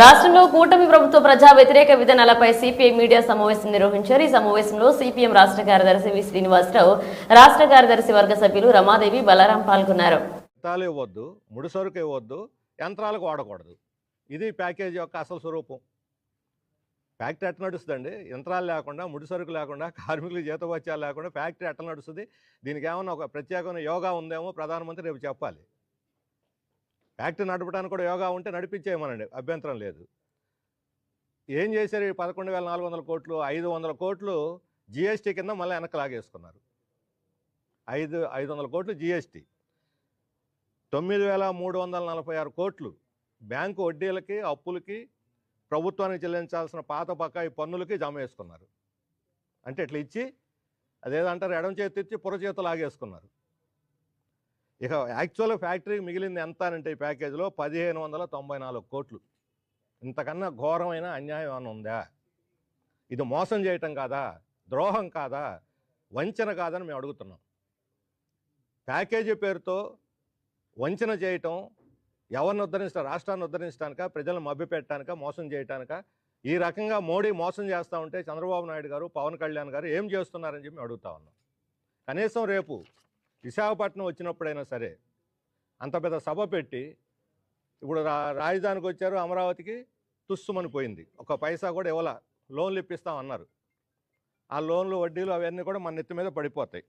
రాష్ట్రంలో కూటమి ప్రభుత్వ ప్రజా వ్యతిరేక విధానాలపై సిపిఐ మీడియా సమావేశం నిర్వహించారు. ఈ సమావేశంలో సిపిఎం రాష్ట్ర కార్యదర్శి వి. శ్రీనివాసరావు రాష్ట్ర కార్యదర్శి వర్గ సభ్యులు రమాదేవి బలారాం పాల్గొన్నారు. ఇవ్వద్దు ముడి సరుకు ఇవ్వద్దు యంత్రాలకు వాడకూడదు. ఇది ప్యాకేజీ యొక్క అసలు స్వరూపం. ఫ్యాక్టరీ ఎట్లా నడుస్తుందండి? యంత్రాలు లేకుండా ముడి సరుకు లేకుండా కార్మికులు జీతభత్యాలు లేకుండా ఫ్యాక్టరీ ఎట్లా నడుస్తుంది? దీనికి ఏమన్నా ఒక ప్రత్యేకమైన యోగా ఉందేమో ప్రధానమంత్రి రేపు చెప్పాలి. యాక్ట్ నడపడానికి కూడా యోగా ఉంటే నడిపించేయమనండి. అభ్యంతరం లేదు. ఏం చేశారు? ఈ పదకొండు వేల నాలుగు వందల కోట్లు ఐదు వందల కోట్లు జిఎస్టీ కింద మళ్ళీ వెనక్కి లాగేసుకున్నారు. ఐదు ఐదు వందల కోట్లు జిఎస్టీ. తొమ్మిది వేల మూడు వందల నలభై ఆరు కోట్లు బ్యాంకు వడ్డీలకి అప్పులకి ప్రభుత్వానికి చెల్లించాల్సిన పాత బకాయి పన్నులకి జమ వేసుకున్నారు అంటే ఇట్లా ఇచ్చి అదేదంటారు ఎడం చేతి ఇచ్చి పుర చేతులు లాగేసుకున్నారు. ఇక యాక్చువల్ ఫ్యాక్టరీకి మిగిలింది ఎంత అంటే ఈ ప్యాకేజీలో పదిహేను వందల తొంభై నాలుగు కోట్లు. ఇంతకన్నా ఘోరమైన అన్యాయం ఏమైనా ఉందా? ఇది మోసం చేయటం కాదా? ద్రోహం కాదా? వంచన కాదని మేము అడుగుతున్నాం. ప్యాకేజీ పేరుతో వంచన చేయటం ఎవరిని ఉద్ధరించడం రాష్ట్రాన్ని ఉద్ధరించడానిక ప్రజలను మభ్యపెట్టడానిక మోసం చేయటానిక? ఈ రకంగా మోడీ మోసం చేస్తూ ఉంటే చంద్రబాబు నాయుడు గారు పవన్ కళ్యాణ్ గారు ఏం చేస్తున్నారని చెప్పి మేము అడుగుతా ఉన్నాం. కనీసం రేపు విశాఖపట్నం వచ్చినప్పుడైనా సరే అంత పెద్ద సభ పెట్టి ఇప్పుడు రా రాజధానికి వచ్చారు అమరావతికి తుస్సుమని పోయింది. ఒక పైసా కూడా ఇవ్వాల లోన్లు ఇప్పిస్తాం అన్నారు. ఆ లోన్లు వడ్డీలు అవన్నీ కూడా మన నెత్తి మీద పడిపోతాయి.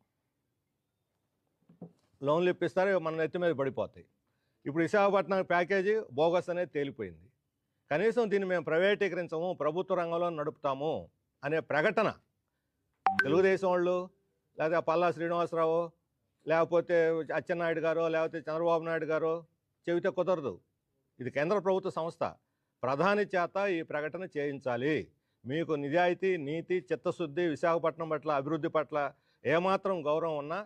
లోన్లు ఇప్పిస్తారు మన నెత్తి మీద పడిపోతాయి. ఇప్పుడు విశాఖపట్నం ప్యాకేజీ బోగస్ అనేది తేలిపోయింది. కనీసం దీన్ని మేము ప్రైవేటీకరించము ప్రభుత్వ రంగంలో నడుపుతాము అనే ప్రకటన తెలుగుదేశం వాళ్ళు లేదా పల్లా శ్రీనివాసరావు లేకపోతే అచ్చెన్నాయుడు గారో లేకపోతే చంద్రబాబు నాయుడు గారో చెబితే కుదరదు. ఇది కేంద్ర ప్రభుత్వ సంస్థ. ప్రధాని చేత ఈ ప్రకటన చేయించాలి. మీకు నిజాయితీ నీతి చిత్తశుద్ధి విశాఖపట్నం పట్ల అభివృద్ధి పట్ల ఏమాత్రం గౌరవం ఉన్నా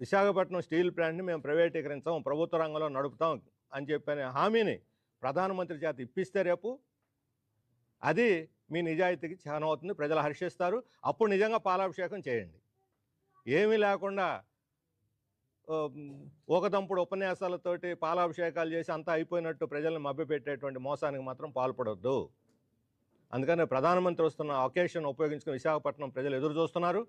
విశాఖపట్నం స్టీల్ ప్లాంట్ని మేము ప్రైవేటీకరించాం ప్రభుత్వ రంగంలో నడుపుతాం అని చెప్పిన హామీని ప్రధానమంత్రి చేత ఇప్పిస్తే రేపు అది మీ నిజాయితీకి చాలా అవుతుంది ప్రజలు హర్షిస్తారు. అప్పుడు నిజంగా పాలాభిషేకం చేయండి. ఏమీ లేకుండా ఆ, ఊకదంపుడు ఉపన్యాసాలతోటి పాలాభిషేకాలు చేసి అంతా అయిపోయినట్టు ప్రజలను మభ్యపెట్టేటువంటి మోసానికి మాత్రం పాల్పడొద్దు. అందుకనే ప్రధానమంత్రి వస్తున్న ఒకేషన్ ఉపయోగించుకుని విశాఖపట్నం ప్రజలు ఎదురు చూస్తున్నారు.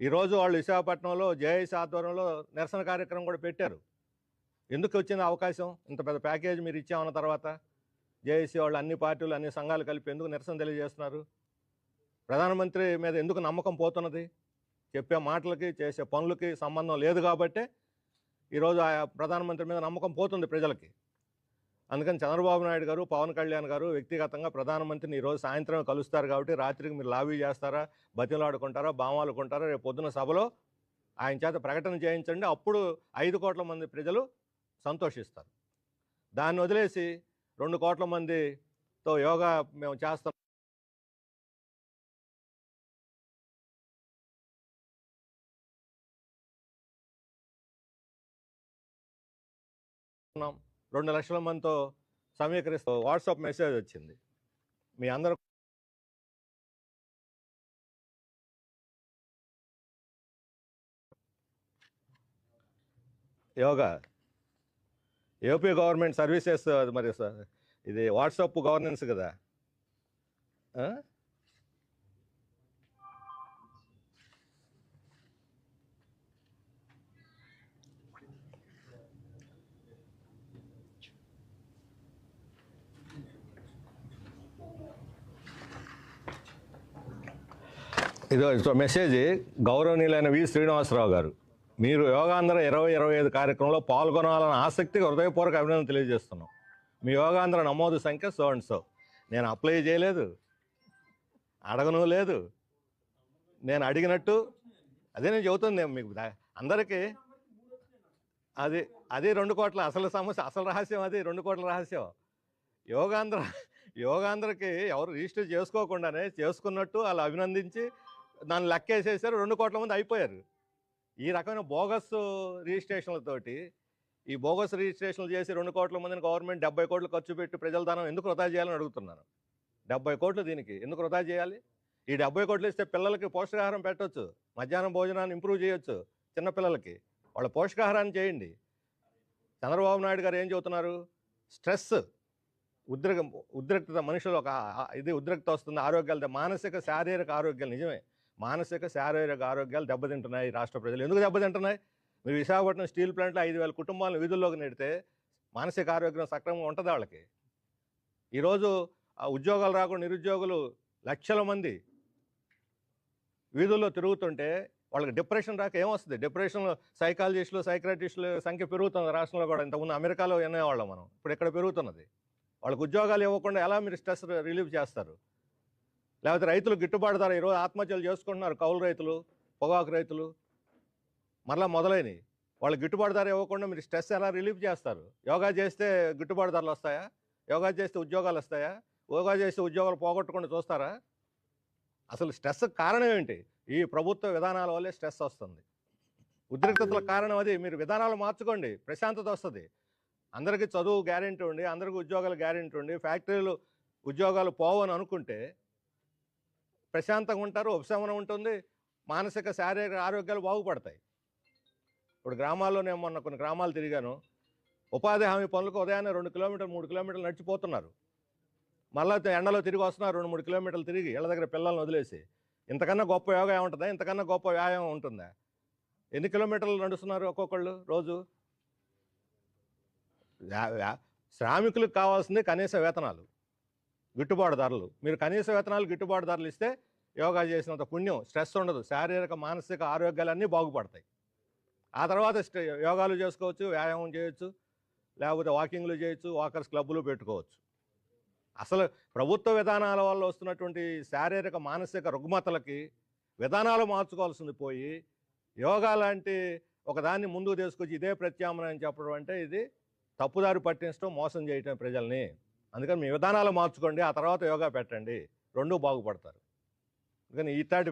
ఈరోజు వాళ్ళు విశాఖపట్నంలో జేఏసీ ఆధ్వర్యంలో నిరసన కార్యక్రమం కూడా పెట్టారు. ఎందుకు వచ్చింది అవకాశం? ఇంత పెద్ద ప్యాకేజ్ మీరు ఇచ్చామన్న తర్వాత జేఏసీ వాళ్ళు అన్ని పార్టీలు అన్ని సంఘాలు కలిపి ఎందుకు నిరసన తెలియజేస్తున్నారు? ప్రధానమంత్రి మీద ఎందుకు నమ్మకం పోతున్నది? చెప్పే మాటలకి చేసే పనులకి సంబంధం లేదు కాబట్టి ఈరోజు ఆ ప్రధానమంత్రి మీద నమ్మకం పోతుంది ప్రజలకి. అందుకని చంద్రబాబు నాయుడు గారు పవన్ కళ్యాణ్ గారు వ్యక్తిగతంగా ప్రధానమంత్రిని ఈరోజు సాయంత్రం కలుస్తారు కాబట్టి రాత్రికి మీరు లాబీ చేస్తారా బతిలాడుకుంటారా బామాలుకుంటారా రేపు పొద్దున సభలో ఆయన చేత ప్రకటన చేయించండి. అప్పుడు ఐదు కోట్ల మంది ప్రజలు సంతోషిస్తారు. దాన్ని వదిలేసి రెండు కోట్ల మందితో యోగా మేము చేస్తాం రెండు లక్షల మందితో సమీకరిస్తూ వాట్సాప్ మెసేజ్ వచ్చింది. మీ అందరూ యోగా. ఏపీ గవర్నమెంట్ సర్వీసెస్ అది మరి ఇది వాట్సాప్ గవర్నెన్స్ కదా. ఇదో ఇదో మెసేజ్ గౌరవనీయులైన వి. శ్రీనివాసరావు గారు. మీరు యోగాంధ్ర ఇరవై ఇరవై ఐదు కార్యక్రమంలో పాల్గొనాలని ఆసక్తికి హృదయపూర్వక అభినందన తెలియజేస్తున్నాం. మీ యోగాంధ్ర నమోదు సంఖ్య సో అండ్ సో నేను అప్లై చేయలేదు. అడగను లేదు. నేను అడిగినట్టు అదే నేను చెబుతుంది మీకు. అందరికీ అది అది రెండు కోట్ల అసలు సమస్య అసలు రహస్యం అది రెండు కోట్ల రహస్యం. యోగాంధ్ర యోగాంధ్రకి ఎవరు రిజిస్టర్ చేసుకోకుండానే చేసుకున్నట్టు వాళ్ళు అభినందించి దాన్ని లెక్కేసేసారు రెండు కోట్ల మంది అయిపోయారు. ఈ రకమైన బోగస్ రిజిస్ట్రేషన్లతోటి ఈ బోగస్ రిజిస్ట్రేషన్లు చేసి రెండు కోట్ల మందిని గవర్నమెంట్ డెబ్బై కోట్లు ఖర్చు పెట్టి ప్రజల ధనం ఎందుకు వృధా చేయాలని అడుగుతున్నాను డెబ్బై కోట్లు దీనికి ఎందుకు వృధా చేయాలి? ఈ డెబ్బై కోట్లు ఇస్తే పిల్లలకి పోషకాహారం పెట్టొచ్చు మధ్యాహ్నం భోజనాన్ని ఇంప్రూవ్ చేయొచ్చు చిన్నపిల్లలకి వాళ్ళ పోషకాహారాన్ని చేయండి. చంద్రబాబు నాయుడు గారు ఏం చెబుతున్నారు? స్ట్రెస్ ఉద్రేక ఉద్రిక్తత మనుషులు ఒక ఇది ఉద్రిక్త వస్తుంది ఆరోగ్యాలు మానసిక శారీరక ఆరోగ్యాలు నిజమే. మానసిక శారీరక ఆరోగ్యాలు దెబ్బతింటున్నాయి రాష్ట్ర ప్రజలు. ఎందుకు దెబ్బతింటున్నాయి? మీరు విశాఖపట్నం స్టీల్ ప్లాంట్లో ఐదు వేల కుటుంబాలను వీధుల్లోకి నెడితే మానసిక ఆరోగ్యం సక్రమంగా ఉంటుంది వాళ్ళకి? ఈరోజు ఆ ఉద్యోగాలు రాకుండా నిరుద్యోగులు లక్షల మంది వీధుల్లో తిరుగుతుంటే వాళ్ళకి డిప్రెషన్ రాక ఏమొస్తుంది? డిప్రెషన్లో సైకాలజిస్టులు సైక్రటిస్టులు సంఖ్య పెరుగుతుంది రాష్ట్రంలో కూడా. ఇంతకుముందు అమెరికాలో వినేవాళ్ళం మనం. ఇప్పుడు ఇక్కడ పెరుగుతున్నది? వాళ్ళకి ఉద్యోగాలు ఇవ్వకుండా ఎలా మీరు స్ట్రెస్ రిలీవ్ చేస్తారు? లేకపోతే రైతులు గిట్టుబాటు ధర ఈరోజు ఆత్మహత్యలు చేసుకుంటున్నారు కౌలు రైతులు పొగాకు రైతులు. మరలా మొదలైనవి. వాళ్ళు గిట్టుబాటు ధర ఇవ్వకుండా మీరు స్ట్రెస్ ఎలా రిలీఫ్ చేస్తారు? యోగా చేస్తే గిట్టుబాటు ధరలు వస్తాయా? యోగా చేస్తే ఉద్యోగాలు వస్తాయా? యోగా చేస్తే ఉద్యోగాలు పోగొట్టకుండా చూస్తారా? అసలు స్ట్రెస్ కారణం ఏంటి? ఈ ప్రభుత్వ విధానాల వల్లే స్ట్రెస్ వస్తుంది. ఉద్రిక్తతల కారణం అది. మీరు విధానాలు మార్చుకోండి. ప్రశాంతత వస్తుంది. అందరికీ చదువు గ్యారెంటీ ఉండి అందరికీ ఉద్యోగాలు గ్యారెంటీ ఉండి ఫ్యాక్టరీలు ఉద్యోగాలు పోవని అనుకుంటే ప్రశాంతంగా ఉంటారు ఉపశమనం ఉంటుంది మానసిక శారీరక ఆరోగ్యాలు బాగుపడతాయి. ఇప్పుడు గ్రామాల్లో నేను మొన్న కొన్ని గ్రామాలు తిరిగాను. ఉపాధి హామీ పనులకు ఉదయాన్నే రెండు కిలోమీటర్లు మూడు కిలోమీటర్లు నడిచిపోతున్నారు. మళ్ళీ ఎండలో తిరిగి వస్తున్నారు రెండు మూడు కిలోమీటర్లు తిరిగి ఇళ్ళ దగ్గర పిల్లల్ని వదిలేసి. ఇంతకన్నా గొప్ప యోగా ఏముంటుందా ఇంతకన్నా గొప్ప వ్యాయామం ఉంటుందా? ఎన్ని కిలోమీటర్లు నడుస్తున్నారు ఒక్కొక్కళ్ళు రోజు? శ్రామికులకు కావాల్సింది కనీస వేతనాలు గిట్టుబాటు ధరలు. మీరు కనీస వేతనాలు గిట్టుబాటు ధరలు ఇస్తే యోగా చేసినంత పుణ్యం స్ట్రెస్ ఉండదు. శారీరక మానసిక ఆరోగ్యాలన్నీ బాగుపడతాయి. ఆ తర్వాత యోగాలు చేసుకోవచ్చు వ్యాయామం చేయొచ్చు లేకపోతే వాకింగ్లు చేయొచ్చు వాకర్స్ క్లబ్లు పెట్టుకోవచ్చు. అసలు ప్రభుత్వ విధానాల వల్ల వస్తున్నటువంటి శారీరక మానసిక రుగ్మతలకి విధానాలు మార్చుకోవాల్సింది పోయి యోగా లాంటి ఒకదాన్ని ముందుకు తీసుకొచ్చి ఇదే ప్రత్యామ్నాయం చెప్పడం అంటే ఇది తప్పుదారి పట్టించడం మోసం చేయటం ప్రజల్ని. అందుకని మీ విధానాలు మార్చుకోండి ఆ తర్వాత యోగా పెట్టండి. రెండూ బాగుపడతారు. కానీ ఈ తాటి